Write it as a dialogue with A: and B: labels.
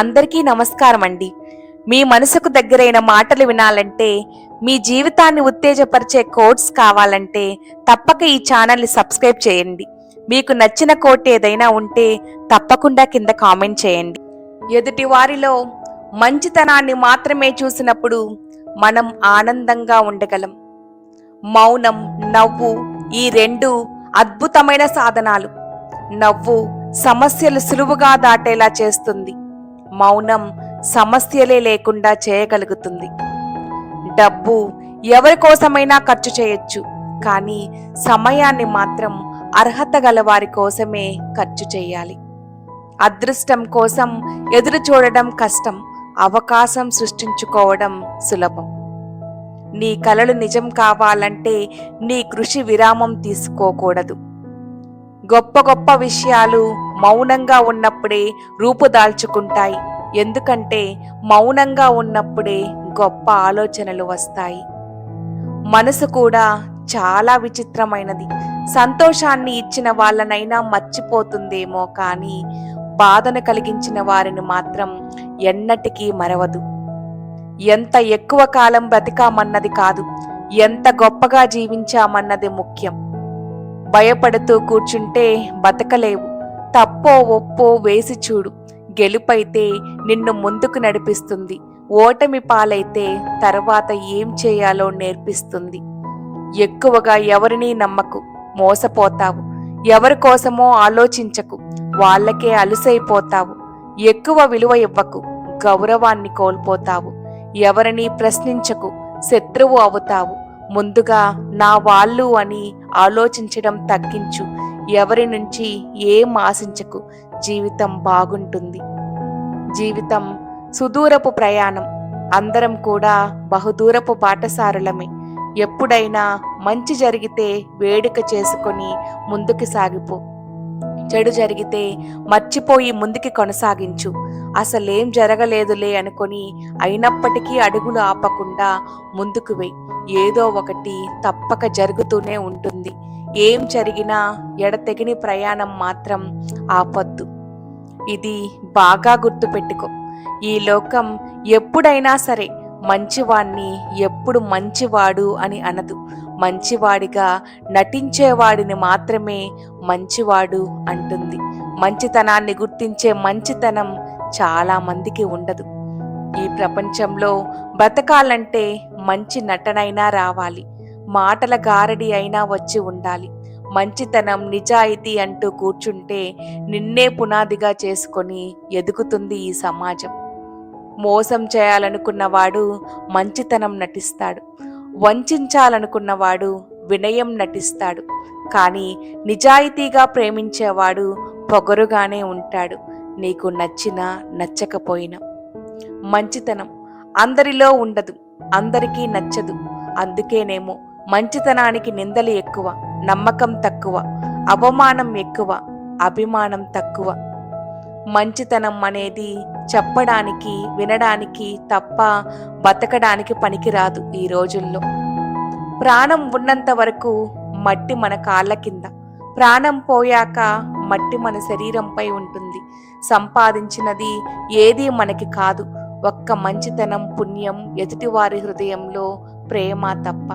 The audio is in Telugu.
A: అందరికీ నమస్కారం అండి మీ మనసుకు దగ్గరైన మాటలు వినాలంటే మీ జీవితాన్ని ఉత్తేజపరిచే కోట్స్ కావాలంటే తప్పక ఈ ఛానల్ని సబ్స్క్రైబ్ చేయండి. మీకు నచ్చిన కోట్ ఏదైనా ఉంటే తప్పకుండా కింద కామెంట్ చేయండి. ఎదుటి వారిలో మంచితనాన్ని మాత్రమే చూసినప్పుడు మనం ఆనందంగా ఉండగలం. మౌనం నవ్వు ఈ రెండు అద్భుతమైన సాధనాలు. నవ్వు సమస్యలు సులువుగా దాటేలా చేస్తుంది. మౌనం సమస్యలే లేకుండా చేయగలుగుతుంది. డబ్బు ఎవరి కోసమైనా ఖర్చు చేయొచ్చు కానీ సమయాన్ని మాత్రం అర్హత గల వారి కోసమే ఖర్చు చేయాలి. అదృష్టం కోసం ఎదురు చూడడం కష్టం అవకాశం సృష్టించుకోవడం సులభం. నీ కలలు నిజం కావాలంటే నీ కృషి విరామం తీసుకోకూడదు. గొప్ప గొప్ప విషయాలు మౌనంగా ఉన్నప్పుడే రూపుదాల్చుకుంటాయి ఎందుకంటే మౌనంగా ఉన్నప్పుడే గొప్ప ఆలోచనలు వస్తాయి. మనసు కూడా చాలా విచిత్రమైనది. సంతోషాన్ని ఇచ్చిన వాళ్ళనైనా మర్చిపోతుందేమో కానీ బాధను కలిగించిన వారిని మాత్రం ఎన్నటికీ మరవదు. ఎంత ఎక్కువ కాలం బ్రతికామన్నది కాదు. ఎంత గొప్పగా జీవించామన్నది ముఖ్యం. భయపడుతూ కూర్చుంటే బతకలేవు. తప్పో ఒప్పో వేసి చూడు. గెలుపైతే నిన్ను ముందుకు నడిపిస్తుంది. ఓటమి పాలైతే తర్వాత ఏం చేయాలో నేర్పిస్తుంది. ఎక్కువగా ఎవరినీ నమ్మకు మోసపోతావు. ఎవరి కోసమో ఆలోచించకు. వాళ్ళకే అలుసైపోతావు. ఎక్కువ విలువ ఇవ్వకు గౌరవాన్ని కోల్పోతావు. ఎవరిని ప్రశ్నించకు శత్రువు అవుతావు. ముందుగా నా వాళ్ళు అని ఆలోచించడం తగ్గించు. ఎవరి నుంచి ఏం ఆశించకు. జీవితం బాగుంటుంది. జీవితం సుదూరపు ప్రయాణం. అందరం కూడా బహుదూరపు బాటసారులమే ఎప్పుడైనా మంచి జరిగితే వేడుక చేసుకొని ముందుకు సాగిపో. చెడు జరిగితే మర్చిపోయి ముందుకి కొనసాగించు. అసలేం జరగలేదులే అనుకొని అయినప్పటికీ అడుగులు ఆపకుండా ముందుకు వెయ్యి ఏదో ఒకటి తప్పక జరుగుతూనే ఉంటుంది. ఏం జరిగినా ఎడతెగిని ప్రయాణం మాత్రం ఆపొద్దు. ఇది బాగా గుర్తుపెట్టుకో. ఈ లోకం ఎప్పుడైనా సరే మంచివాణ్ణి ఎప్పుడు మంచివాడు అని అనదు. మంచివాడిగా నటించేవాడిని మాత్రమే మంచివాడు అంటుంది. మంచితనాన్ని గుర్తించే మంచితనం చాలా మందికి ఉండదు. ఈ ప్రపంచంలో బ్రతకాలంటే మంచి నటనైనా రావాలి. మాటల గారడి అయినా వచ్చి ఉండాలి. మంచితనం నిజాయితీ అంటూ కూర్చుంటే నిన్నే పునాదిగా చేసుకొని ఎదుగుతుంది ఈ సమాజం. మోసం చేయాలనుకున్నవాడు మంచితనం నటిస్తాడు. వంచాలనుకున్నవాడు వినయం నటిస్తాడు. కానీ నిజాయితీగా ప్రేమించేవాడు పొగరుగానే ఉంటాడు. నీకు నచ్చినా నచ్చకపోయినా. మంచితనం అందరిలో ఉండదు అందరికీ నచ్చదు. అందుకేనేమో మంచితనానికి నిందలు ఎక్కువ నమ్మకం తక్కువ అవమానం ఎక్కువ అభిమానం తక్కువ. మంచితనం అనేది చెప్పడానికి వినడానికి తప్ప బతకడానికి పనికిరాదు ఈ రోజుల్లో. ప్రాణం ఉన్నంత వరకు మట్టి మన కాళ్ళ కింద. ప్రాణం పోయాక మట్టి మన శరీరంపై ఉంటుంది. సంపాదించినది ఏదీ మనకి కాదు. ఒక్క మంచితనం పుణ్యం ఎదుటివారి హృదయంలో ప్రేమ తప్ప.